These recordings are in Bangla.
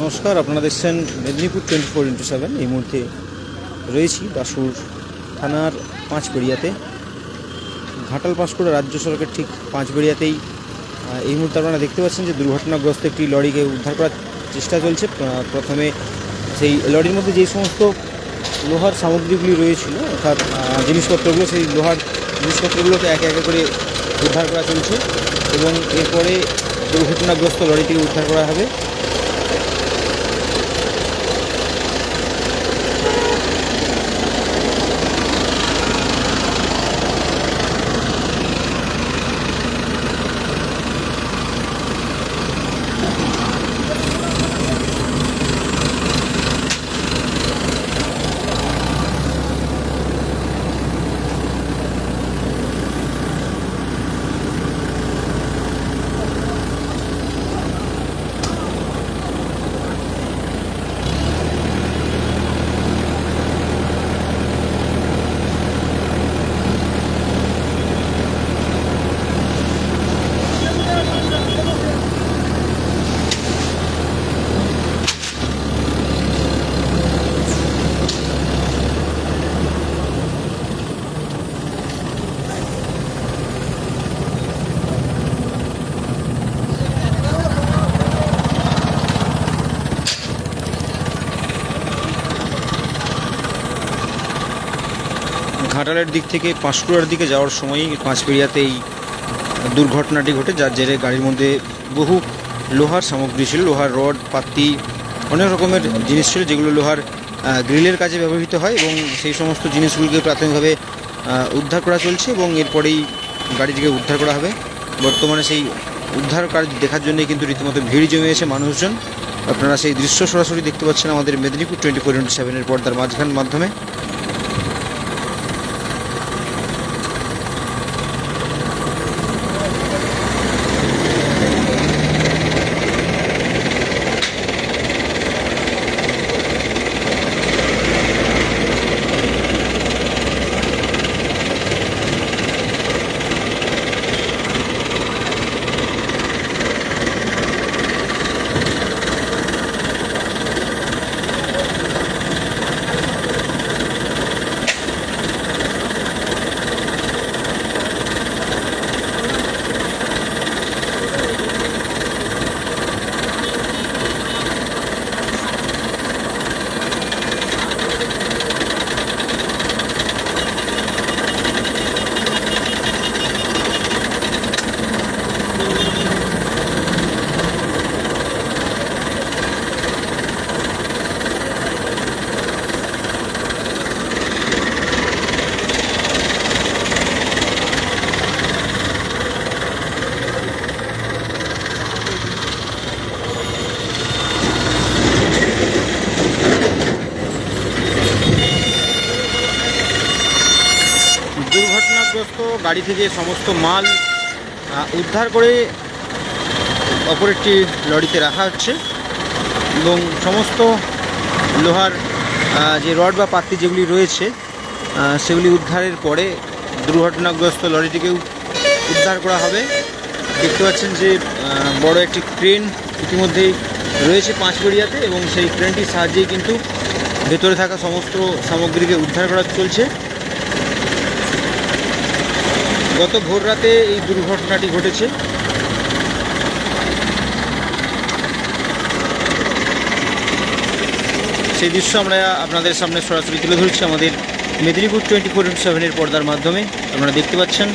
নমস্কার আপনারা দেখছেন Medinipur twenty four into seven. এই মুহূর্তে রয়েছি বাসুর থানার পাঁচবেড়িয়াতে। ঘাটাল পাঁশকুড়া রাজ্য সড়কের ঠিক পাঁচবেড়িয়াতেই আহ, এই মুহূর্তে আপনারা দেখতে পাচ্ছেন যে দুর্ঘটনাগ্রস্ত একটি লরিকে উদ্ধার করার চেষ্টা চলছে। প্রথমে সেই লরির মধ্যে যেই সমস্ত লোহার সামগ্রীগুলি রয়েছিল অর্থাৎ জিনিসপত্রগুলো সেই লোহার জিনিসপত্রগুলোকে একে একে করে উদ্ধার করা চলছে এবং এরপরে দুর্ঘটনাগ্রস্ত লরিটিকে উদ্ধার করা হবে। ঘাটালের দিক থেকে পাঁশকুড়ার দিকে যাওয়ার সময়ই পাঁচবেড়িয়াতে এই দুর্ঘটনাটি ঘটে, যার জেরে গাড়ির মধ্যে বহু লোহার সামগ্রী ছিল, লোহার রড পাত্তি অনেক রকমের জিনিস ছিল যেগুলো লোহার গ্রিলের কাজে ব্যবহৃত হয় এবং সেই সমস্ত জিনিসগুলোকে প্রাথমিকভাবে উদ্ধার করা চলছে এবং এরপরেই গাড়িটিকে উদ্ধার করা হবে। বর্তমানে সেই উদ্ধার কাজ দেখার জন্য কিন্তু রীতিমতো ভিড় জমিয়েছে মানুষজন। আপনারা সেই দৃশ্য সরাসরি দেখতে পাচ্ছেন আমাদের মেদিনীপুর টোয়েন্টি ফোর ইন্টু সেভেনের পর্দার মাঝখান মাধ্যমে। দুর্ঘটনাগ্রস্ত গাড়ি থেকে সমস্ত মাল উদ্ধার করে অপর একটি লরিতে রাখা হচ্ছে এবং সমস্ত লোহার যে রড বা পাত্তি যেগুলি রয়েছে সেগুলি উদ্ধারের পরে দুর্ঘটনাগ্রস্ত লরিটিকেও উদ্ধার করা হবে। দেখতে পাচ্ছেন যে বড় একটি ক্রেন ইতিমধ্যেই রয়েছে পাঁচবেড়িয়াতে এবং সেই ক্রেনটির সাহায্যেই কিন্তু ভেতরে থাকা সমস্ত সামগ্রীকে উদ্ধার করা চলছে। গত ভোর রাতে এই দুর্ঘটনাটি ঘটেছে। সেই দৃশ্য আমরা আপনাদের সামনে সরাসরি তুলে ধরছি আমাদের মেদিনীপুর টোয়েন্টি ফোর ইন্টু সেভেনের পর্দার মাধ্যমে। আপনারা দেখতে পাচ্ছেন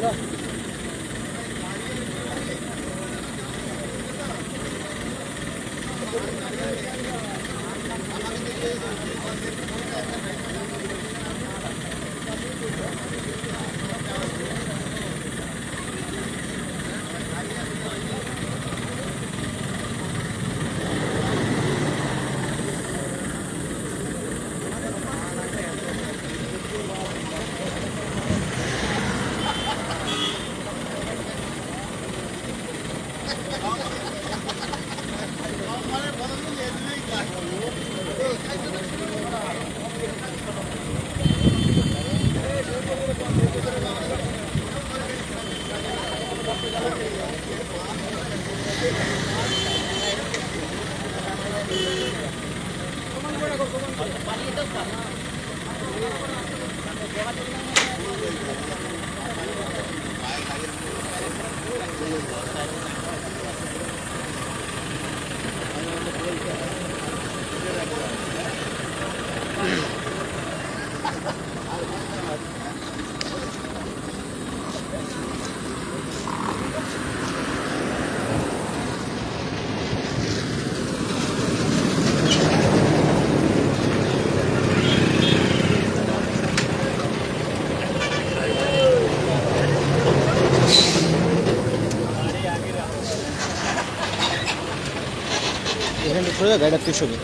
な。Ha ha ha! এখানে করে গাড়িটা ছবি